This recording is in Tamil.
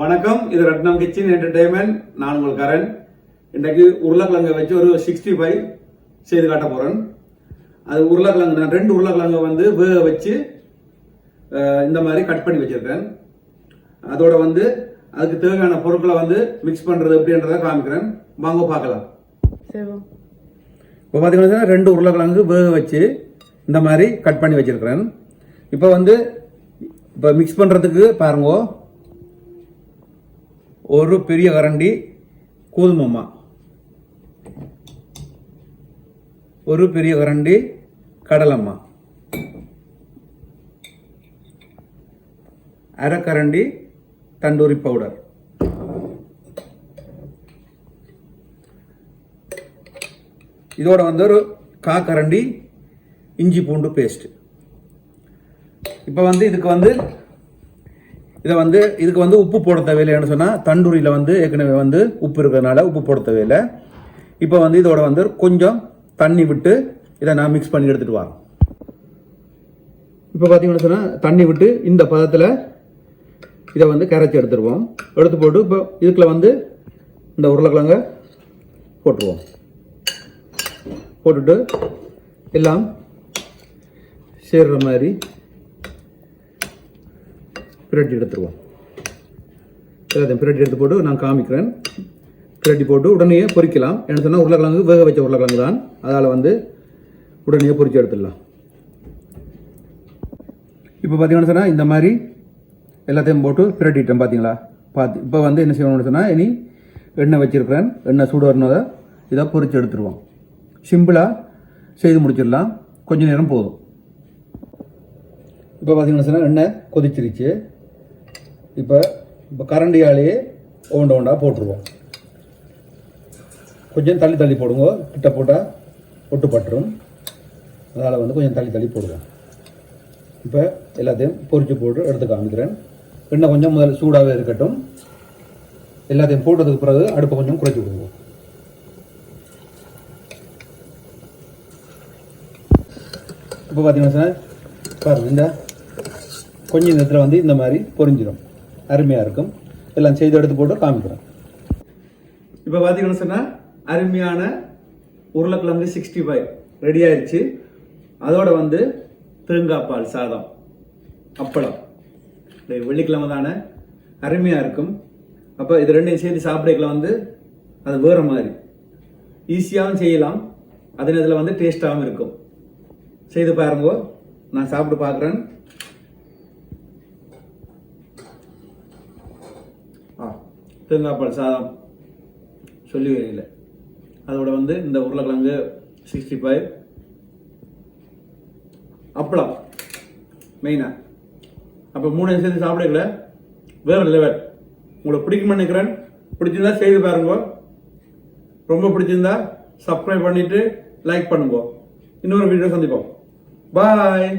வணக்கம். இது ரத்னம் கிச்சன் என்டர்டைன்மெண்ட் நான் உங்கள் கரண். இன்றைக்கு உருளைக்கிழங்கை வச்சு ஒரு சிக்ஸ்டி ஃபைவ் செய்து காட்ட போறேன். அது உருளைக்கிழங்கு நான் ரெண்டு உருளைக்கிழங்கை வந்து வேக வச்சு இந்த மாதிரி கட் பண்ணி வச்சிருக்கேன். அதோட வந்து அதுக்கு தேவையான பொருட்களை வந்து மிக்ஸ் பண்றது எப்படின்றத காமிக்கிறேன். வாங்க பார்க்கலாம். சரி இப்போ பார்த்தீங்கன்னா ரெண்டு உருளைக்கிழங்கு வேக வச்சு இந்த மாதிரி கட் பண்ணி வச்சிருக்கிறேன். இப்போ வந்து இப்போ மிக்ஸ் பண்ணுறதுக்கு பாருங்க. ஒரு பெரிய கரண்டி கோதுமம்மா. ஒரு பெரிய கரண்டி கடலம்மா. அரைக்கரண்டி தண்டூரி பவுடர். இதோட வந்து ஒரு காக்கரண்டி இஞ்சி பூண்டு பேஸ்ட் இப்போ வந்து இதுக்கு வந்து இதை வந்து இதுக்கு வந்து உப்பு போட தேவையில்லைன்னு சொன்னால் தண்டூரியில் வந்து ஏற்கனவே வந்து உப்பு இருக்கிறதுனால உப்பு போட தேவையில்லை. இப்போ வந்து இதோட வந்து கொஞ்சம் தண்ணி விட்டு இதை நான் மிக்ஸ் பண்ணி எடுத்துகிட்டு வரோம் இப்போ பார்த்தீங்கன்னு சொன்னால் தண்ணி விட்டு இந்த பதத்தில் இதை வந்து கரைச்சி எடுத்துருவோம். எடுத்து போட்டு இப்போ இதுக்குள்ள வந்து இந்த உருளைக்கிழங்க போட்டுருவோம். போட்டுட்டு எல்லாம் சேர்கிற மாதிரி பிரட்டி எடுத்துருவோம். எல்லாத்தையும் பிரட்டி எடுத்து போட்டு நான் காமிக்கிறேன். பிரட்டி போட்டு உடனே பொறிக்கலாம். என்ன சொன்னால் உருளைக்கிழங்கு வேக வச்ச உருளைக்கிழங்கு தான். அதால் வந்து உடனே பொறிச்சு எடுத்துடலாம். இப்போ பார்த்தீங்கன்னு சொன்னால் இந்த மாதிரி எல்லாத்தையும் போட்டு பிரட்டிட்டேன் பார்த்தீங்களா பார்த்து இப்போ வந்து என்ன செய்யணும்னு சொன்னால் இனி எண்ணெய் வச்சிருக்கிறேன். எண்ணெய் சூடு வரணுதை இதை பொறிச்சு எடுத்துருவோம். சிம்பிளாக செய்து முடிச்சிடலாம். கொஞ்சம் நேரம் போதும். இப்போ பார்த்தீங்கன்னா சொன்னால் எண்ணெய் கொதிச்சிருச்சு. இப்போ இப்போ கரண்டியாலேயே ஓண்ட ஒன்றா போட்டுருவோம். கொஞ்சம் தள்ளி தள்ளி போடுங்க. கிட்ட போட்டால் ஒட்டு பட்டுரும். அதனால் வந்து கொஞ்சம் தள்ளி தள்ளி போடுவோம். இப்போ எல்லாத்தையும் பொறிச்சு போட்டு எடுத்து காமிக்கிறேன். எண்ணெய் கொஞ்சம் முதல்ல சூடாகவே இருக்கட்டும். எல்லாத்தையும் போட்டதுக்கு பிறகு அடுப்பை கொஞ்சம் குறைச்சி விடுவோம். இப்போ பார்த்தீங்கன்னா சார் பாருங்கள் இந்த கொஞ்சம் நேரத்தில் வந்து இந்த மாதிரி பொரிஞ்சிடும் அருமையாக இருக்கும். எல்லாம் செய்து எடுத்து போட்டு காமிக்கிறோம். இப்போ பார்த்தீங்கன்னா சொன்னால் அருமையான உருளைக்கிழங்கு சிக்ஸ்டி ஃபைவ் ரெடி ஆயிடுச்சு அதோட வந்து தேங்காய் பால் சாதம் அப்பளம். வெள்ளிக்கிழமை தானே? அருமையாக இருக்கும். அப்போ இது ரெண்டையும் சேர்த்து சாப்பிடக்கல வந்து அது வேறு மாதிரி. ஈஸியாகவும் செய்யலாம். அதே நேரத்தில் வந்து டேஸ்ட்டாகவும் இருக்கும். செய்து பாருங்க. நான் சாப்பிட்டு பார்க்குறேன். தேங்காய்பால் சாதம் சொல்லி வரையில் அதோட வந்து இந்த உருளைக்கிழங்கு சிக்ஸ்டி ஃபைவ் அப்பளம் மெயினாக அப்போ மூணு சேர்ந்து சாப்பிடல வேற லெவல் உங்களை பிடிக்கும்னு நினைக்கிறேன். பிடிச்சிருந்தா செய்து பாருங்க. ரொம்ப பிடிச்சிருந்தா சப்ஸ்கிரைப் பண்ணிவிட்டு லைக் பண்ணுங்க. இன்னொரு வீடியோ சந்திப்போம். பாய்